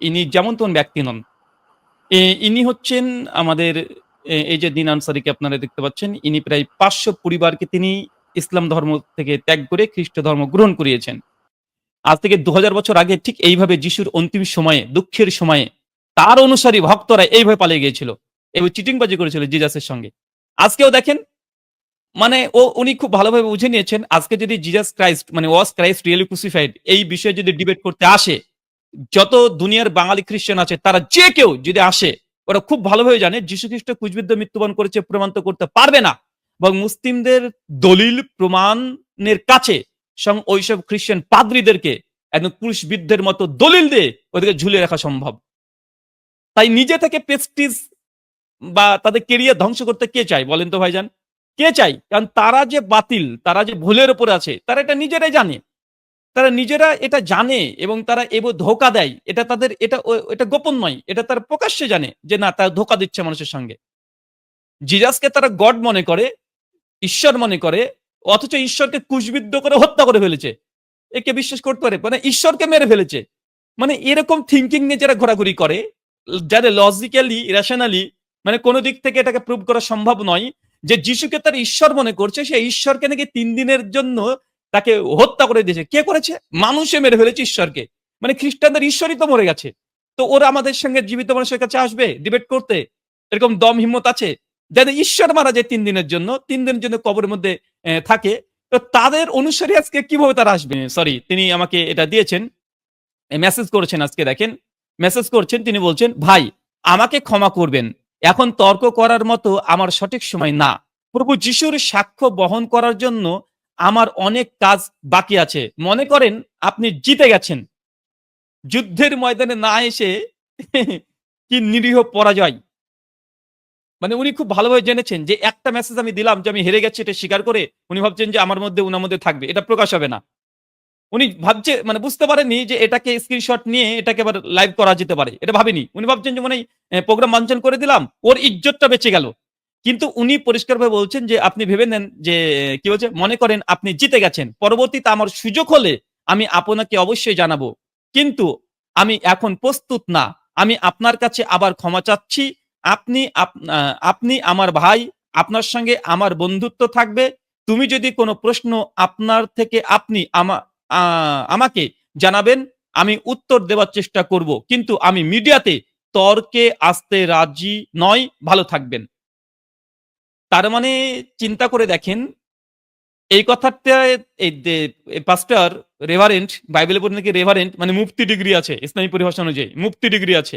ইনি যেমন তেমন ব্যক্তি নন। ইনি হচ্ছেন আমাদের এই যে দিন আনসারিকে আপনারা দেখতে পাচ্ছেন, ইনি প্রায় পাঁচশো পরিবারকে তিনি ইসলাম ধর্ম থেকে ত্যাগ করে খ্রিস্ট ধর্ম গ্রহণ করিয়েছেন। আজ থেকে দু হাজার বছর আগে ঠিক এইভাবে যিশুর অন্তিম সময়ে, দুঃখের সময়ে, তার অনুসারী ভক্তরা এইভাবে পালিয়ে গিয়েছিল। এইভাবে চিটিংবাজি করেছিল জিজাসের সঙ্গে। আজকেও দেখেন মানে ও, উনি খুব ভালোভাবে বুঝে নিয়েছেন, আজকে যদি জিজাস ক্রাইস্ট মানে ওয়াস ক্রাইস্ট রিয়েলি ক্রুসিফাইড, এই বিষয়ে যদি ডিবেট করতে আসে যত দুনিয়ার বাঙালি খ্রিস্টান আছে, তারা যে কেউ যদি আসে, ওরা খুব ভালোভাবে জানে যীশু খ্রিস্ট কুচবিদ্য মৃত্যুবরণ করেছে প্রমাণ তো করতে পারবে না। এবং মুসলিমদের দলিল প্রমাণের কাছে ওইসব খ্রিস্টান পাদ্রীদেরকে একদম ক্রুশবিদ্ধের মতো দলিল দিয়ে ওদেরকে ঝুলিয়ে রাখা সম্ভব। তাই নিজে থেকে পেস্টিস বা তাদের কেরিয়ার ধ্বংস করতে কে চায় বলেন তো ভাইজান? কে চাই কারণ তারা যে বাতিল, তারা যে ভুলের উপরে আছে, তারা এটা নিজেরাই জানে। তারা নিজেরা এটা জানে এবং তারা এবার ধোকা দেয়। এটা তাদের, এটা এটা গোপন নয়, এটা তারা প্রকাশ্যে জানে যে না, তারা ধোকা দিচ্ছে মানুষের সঙ্গে। জিজাসকে তারা গড মনে করে, ঈশ্বর মনে করে, অথচ ঈশ্বরকে কুশবিদ্ধ করে হত্যা করে ফেলেছে। একে বিশ্বাস করতে পারে মানে ঈশ্বরকে মেরে ফেলেছে। মানে এরকম থিঙ্কিং নিয়ে যারা ঘোরাঘুরি করে, যাদের লজিক্যালি রেশনালি মানে কোনো দিক থেকে এটাকে প্রুভ করা সম্ভব নয়, যে যিশুকে তার ঈশ্বর মনে করছে, সে ঈশ্বরকে নাকি তিন দিনের জন্য তাকে হত্যা করে দিয়েছে। কে করেছে? মানুষে মেরে ফেলেছে ঈশ্বরকে। মানে খ্রিস্টানদের ঈশ্বরই তো মরে গেছে। তো ওরা আমাদের সঙ্গে জীবিত মানুষের কাছে আসবে ডিবেট করতে। এরকম দম হিম্মত আছে? যাদের ঈশ্বর মারা যায় তিন দিনের জন্য, তিন দিনের জন্য কবরের মধ্যে থাকে। তো তাদের অনুসারী আজকে কীভাবে তারা আসবে? সরি তিনি আমাকে এটা দিয়েছেন। মেসেজ করেছেন আজকে, দেখেন। মেসেজ করছেন, তিনি বলছেন, ভাই, আমাকে ক্ষমা করবেন। এখন তর্ক করার মতো আমার সঠিক সময় না। প্রভু যিশুর সাক্ষ্য বহন করার জন্য আমার অনেক কাজ বাকি আছে। মনে করেন আপনি জিতে গেছেন। যুদ্ধের ময়দানে না এসে কি নিরীহ পরাজয়। মানে উনি খুব ভালোভাবে জেনেছেন যে একটা মেসেজ আমি দিলাম যে আমি হেরে গেছি এটা স্বীকার করে উনি ভাবছেন যে আমার মধ্যে, উনার মধ্যে থাকবে। এটা প্রকাশ হবে না। উনি ভাবছে মানে বুঝতে পারেননি যে এটাকে স্ক্রিনশট নিয়ে এটাকে আবার লাইভ করা যেতে পারে। এটা ভাবেনি। উনি ভাবছেন যে মানে প্রোগ্রাম বাঞ্চন করে দিলাম, ওর ইজ্জতটা বেঁচে গেল। কিন্তু উনি পরিষ্কারভাবে বলছেন যে, আপনি ভেবে নেন যে, কি বলছে? মনে করেন আপনি জিতে গেছেন। পরবর্তীতে আমার সুযোগ হলে আমি আপনাকে অবশ্যই জানাব। কিন্তু আমি এখন প্রস্তুত না। আমি আপনার কাছে আবার ক্ষমা চাচ্ছি। আপনি আপনি আমার ভাই, আপনার সঙ্গে আমার বন্ধুত্ব থাকবে। তুমি যদি কোনো প্রশ্ন আপনার থেকে আপনি আমাকে জানাবেন, আমি উত্তর দেওয়ার চেষ্টা করব। কিন্তু আমি মিডিয়াতে তর্কে আসতে রাজি নয়। ভালো থাকবেন। তার মানে চিন্তা করে দেখেন, এই কথাটা এই পাস্টার রেভারেন্ট বাইবেল পড়ে নাকি রেভারেন্ট মানে মুফতি ডিগ্রি আছে, ইসলামী পরিভাষা অনুযায়ী, মুফতি ডিগ্রি আছে।